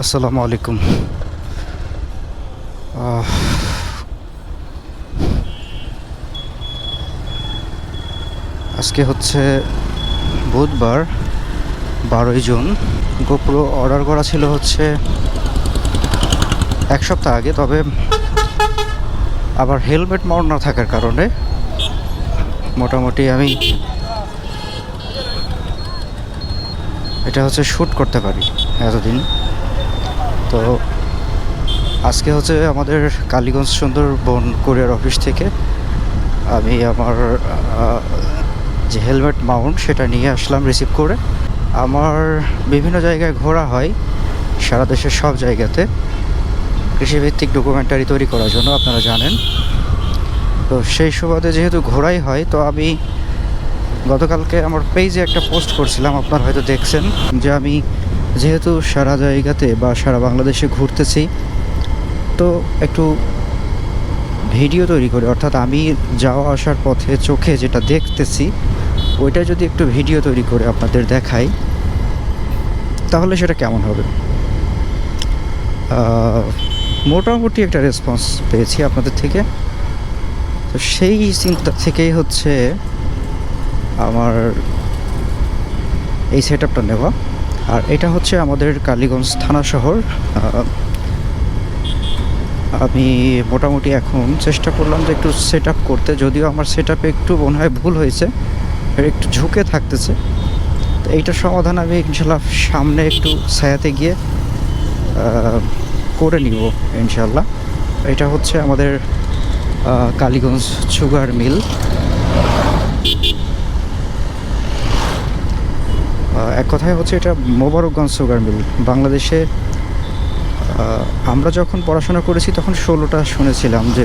আসসালামু আলাইকুম। আজকে হচ্ছে বুধবার, বারোই জুন। গোপ্রো অর্ডার করা ছিল হচ্ছে এক সপ্তাহ আগে, তবে আবার হেলমেট মাউন্ট না থাকার কারণে মোটামুটি আমি এটা হচ্ছে শ্যুট করতে পারি এতদিন। তো আজকে হচ্ছে আমাদের কালীগঞ্জ সুন্দরবন কোরিয়ার অফিস থেকে আমি আমার যে হেলমেট মাউন্ট সেটা নিয়ে আসলাম রিসিভ করে। আমার বিভিন্ন জায়গায় ঘোরা হয়, সারা দেশের সব জায়গাতে। কৃষিভিত্তিক ডকুমেন্টারি তৈরি করার জন্য আপনারা জানেন। তো সেই সুবাদে যেহেতু ঘোরাই হয়, তো আমি গতকালকে আমার পেজে একটা পোস্ট করছিলাম, আপনারা হয়তো দেখছেন যে আমি যেহেতু সারা জায়গাতে বা সারা বাংলাদেশে ঘুরতেছি, তো একটু ভিডিও তৈরি করে। অর্থাৎ আমি যাওয়া আসার পথে চোখে যেটা দেখতেছি, ওইটা যদি একটু ভিডিও তৈরি করে আপনাদের দেখাই, তাহলে সেটা কেমন হবে? মোটামুটি একটা রেসপন্স পেয়েছি আপনাদের থেকে। তো সেই চিন্তা থেকেই হচ্ছে আমার এই সেট আপটা নেওয়া। আর এটা হচ্ছে আমাদের কালীগঞ্জ থানা শহর। আমি মোটামুটি এখন চেষ্টা করলাম যে একটু সেট করতে, যদিও আমার সেট একটু মনে হয় ভুল হয়েছে, একটু ঝুঁকে থাকতেছে। তো এইটার সমাধান আমি ইনশাল্লাহ সামনে একটু ছায়াতে গিয়ে করে নিব ইনশাল্লাহ। এটা হচ্ছে আমাদের কালীগঞ্জ সুগার মিল। এক কথায় হচ্ছে এটা মোবারকগঞ্জ সুগার মিল। বাংলাদেশে আমরা যখন পড়াশোনা করেছি তখন ষোলোটা শুনেছিলাম যে,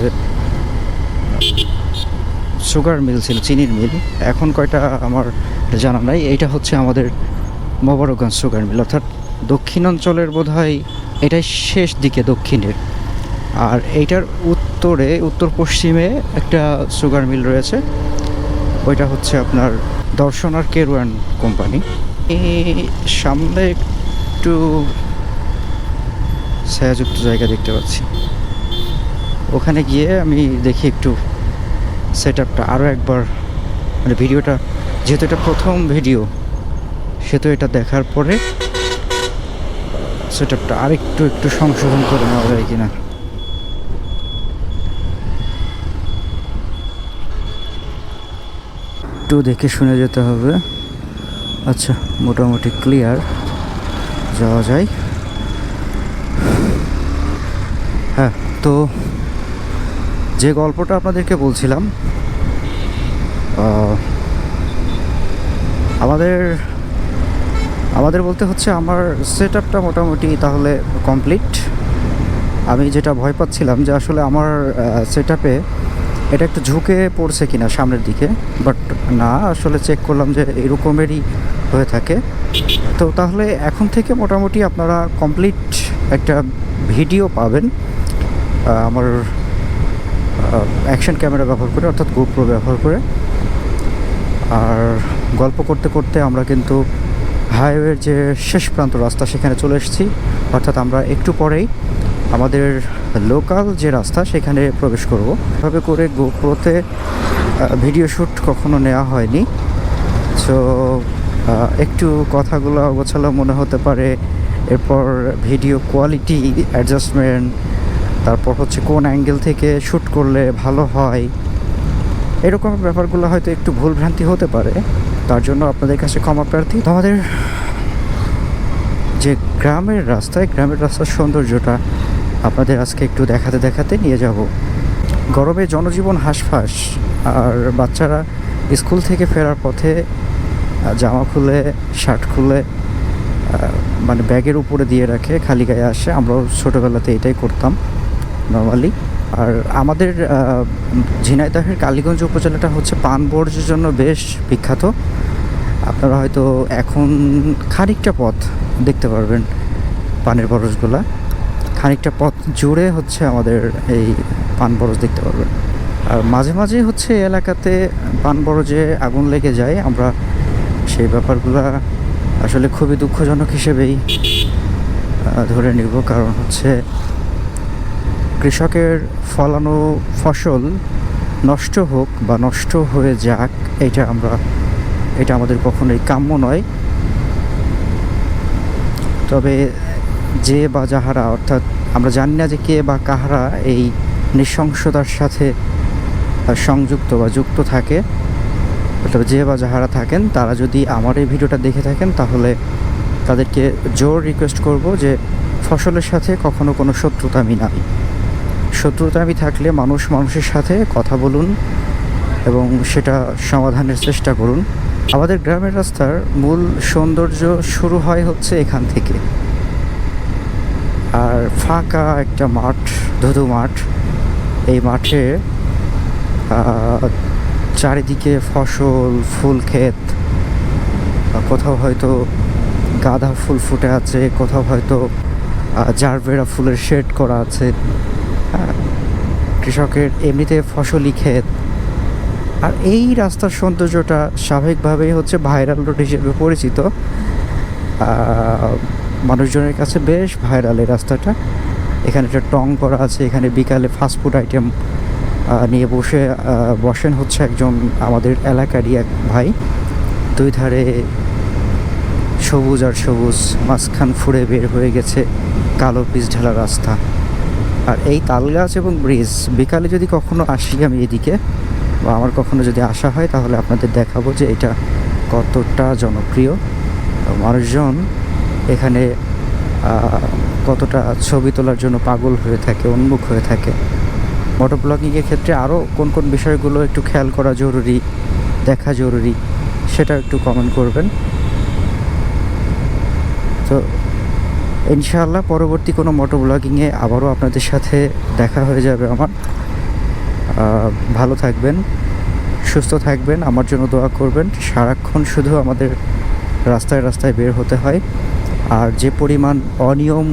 সুগার মিল ছিল, চিনির মিল। এখন কয়টা আমার জানা নাই, এইটা হচ্ছে আমাদের মোবারকগঞ্জ সুগার মিল। অর্থাৎ দক্ষিণাঞ্চলের বোধ হয় এটাই শেষ দিকে দক্ষিণের। আর এইটার উত্তরে, উত্তর পশ্চিমে একটা সুগার মিল রয়েছে। ওইটা হচ্ছে আপনার দর্শন আর কেরুয়ান কোম্পানি। সামনে একটু ছায়াযুক্ত জায়গা দেখতে পাচ্ছি। ওখানে গিয়ে আমি দেখি একটু সেট আপটা আরও একবার মানে ভিডিওটা, যেহেতু এটা প্রথম ভিডিও, সেহেতু এটা দেখার পরে সেট আপটা আরেকটু একটু সংশোধন করে নেওয়া যায় কিনা। একটু দেখে শুনে যেতে হবে। আচ্ছা মোটামুটি ক্লিয়ার যাওয়া যায়। হ্যাঁ তো যে গল্পটা আপনাদেরকে বলছিলাম আমাদের আমাদের বলতে হচ্ছে আমার সেট আপটা মোটামুটি তাহলে কমপ্লিট আমি যেটা ভয় পাচ্ছিলাম যে আসলে আমার সেট আপে এটা একটু ঝুঁকে পড়ছে কিনা সামনের দিকে। বাট না, আসলে চেক করলাম যে এরকমেরই হয়ে থাকে। তো তাহলে এখন থেকে মোটামুটি আপনারা কমপ্লিট একটা ভিডিও পাবেন। আমার অ্যাকশন ক্যামেরা ব্যবহার করে, অর্থাৎ গোপ্রো ব্যবহার করে। আর গল্প করতে করতে আমরা কিন্তু হাইওয়ের যে শেষ প্রান্ত রাস্তা, সেখানে চলে এসেছি। অর্থাৎ আমরা একটু পরেই আমাদের লোকাল যে রাস্তা, সেখানে প্রবেশ করব। এভাবে করে গোপ্রোতে ভিডিও শ্যুট কখনো নেওয়া হয়নি। সো একটু কথাগুলো গোছালো মনে হতে পারে। এরপর ভিডিও কোয়ালিটি অ্যাডজাস্টমেন্ট তারপর হচ্ছে কোন অ্যাঙ্গেল থেকে শ্যুট করলে ভালো হয়। এরকম ব্যাপারগুলো হয়তো একটু ভুলভ্রান্তি হতে পারে। তার জন্য আপনাদের কাছে ক্ষমা প্রার্থী। আমাদের যে গ্রামের রাস্তায়, গ্রামের রাস্তার সৌন্দর্যটা আপনাদের আজকে একটু দেখাতে দেখাতে নিয়ে যাব। গরমে জনজীবন হাঁসফাঁস, আর বাচ্চারা স্কুল থেকে ফেরার পথে জামা খুলে, শার্ট খুলে মানে ব্যাগের উপরে দিয়ে রাখে, খালি গায়ে আসে। আমরাও ছোটোবেলাতে এটাই করতাম নর্মালি আর আমাদের ঝিনাইদহের কালীগঞ্জ উপজেলাটা হচ্ছে পান বর্জ্যের জন্য বেশ বিখ্যাত। আপনারা হয়তো এখন খানিকটা পথ দেখতে পারবেন পানের বরজগুলা। খানিকটা পথ জুড়ে হচ্ছে আমাদের এই পান বরজ দেখতে পারবেন। আর মাঝে মাঝে হচ্ছে এলাকাতে পান বরজে আগুন লেগে যায়। আমরা সেই ব্যাপারগুলো আসলে খুবই দুঃখজনক হিসেবেই ধরে নিব। কারণ হচ্ছে কৃষকের ফলানো ফসল নষ্ট হোক বা নষ্ট হয়ে যাক, এটা আমরা, এটা আমাদের কখনোই কাম্য নয়। তবে যে বা যাহারা, অর্থাৎ আমরা জানি না যে কে বা কাহারা এই নৃশংসতার সাথে সংযুক্ত বা যুক্ত থাকে তবে যে বা যাহারা থাকেন, তারা যদি আমার এই ভিডিওটা দেখে থাকেন, তাহলে তাদেরকে জোর রিকোয়েস্ট করব যে ফসলের সাথে কখনো কোনো শত্রুতামি নাই শত্রুতামি থাকলে মানুষ মানুষের সাথে কথা বলুন এবং সেটা সমাধানের চেষ্টা করুন। আমাদের গ্রামের রাস্তার মূল সৌন্দর্য শুরু হয় হচ্ছে এখান থেকে। আর ফাঁকা একটা মাঠ, ধুধু মাঠ। এই মাঠে চারিদিকে ফসল, ফুল ক্ষেত কোথাও হয়তো গাঁদা ফুল ফুটে আছে, কোথাও হয়তো জারবেরা ফুলের শেড করা আছে। কৃষকের এমনিতে ফসলি ক্ষেত। আর এই রাস্তার সৌন্দর্যটা স্বাভাবিকভাবেই হচ্ছে ভাইরাল রোড হিসেবে পরিচিত। মানুষজনের কাছে বেশ ভাইরাল এই রাস্তাটা। এখানে একটা টং করা আছে, এখানে বিকালে ফাস্টফুড আইটেম নিয়ে বসে বসেন হচ্ছে একজন আমাদের এলাকারই এক ভাই। দুই ধারে সবুজ আর সবুজ, মাঝখান ফুড়ে বের হয়ে গেছে কালো পিচ ঢালা রাস্তা। আর এই তাল গাছ এবং ব্রিজ, বিকালে যদি কখনো আসি আমি এদিকে, বা আমার কখনো যদি আসা হয় তাহলে আপনাদের দেখাবো যে এটা কতটা জনপ্রিয়। মানুষজন এখানে কতটা ছবি তোলার জন্য পাগল হয়ে থাকে, উন্মুখ হয়ে থাকে। মোটর ব্লগিংয়ের ক্ষেত্রে আরও কোন কোন বিষয়গুলো একটু খেয়াল করা জরুরি, দেখা জরুরি, সেটা একটু কমেন্ট করবেন। তো ইনশাআল্লাহ পরবর্তী কোনো মোটর ব্লগিংয়ে আবারও আপনাদের সাথে দেখা হয়ে যাবে আমার। ভালো থাকবেন, সুস্থ থাকবেন, আমার জন্য দোয়া করবেন। সারাক্ষণ শুধু আমাদের রাস্তায় রাস্তায় বের হতে হয়। আর যে পরিমাণ অনিয়ম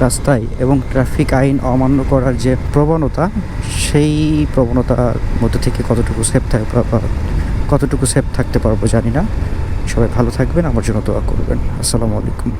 রাস্তায় এবং ট্রাফিক আইন অমান্য করার যে প্রবণতা, সেই প্রবণতার মধ্যে থেকে কতটুকু সেফ থাকবে কতটুকু সেফ থাকতে পারব জানি না। সবাই ভালো থাকবেন, আমার জন্য দোয়া করবেন। আসসালামু আলাইকুম।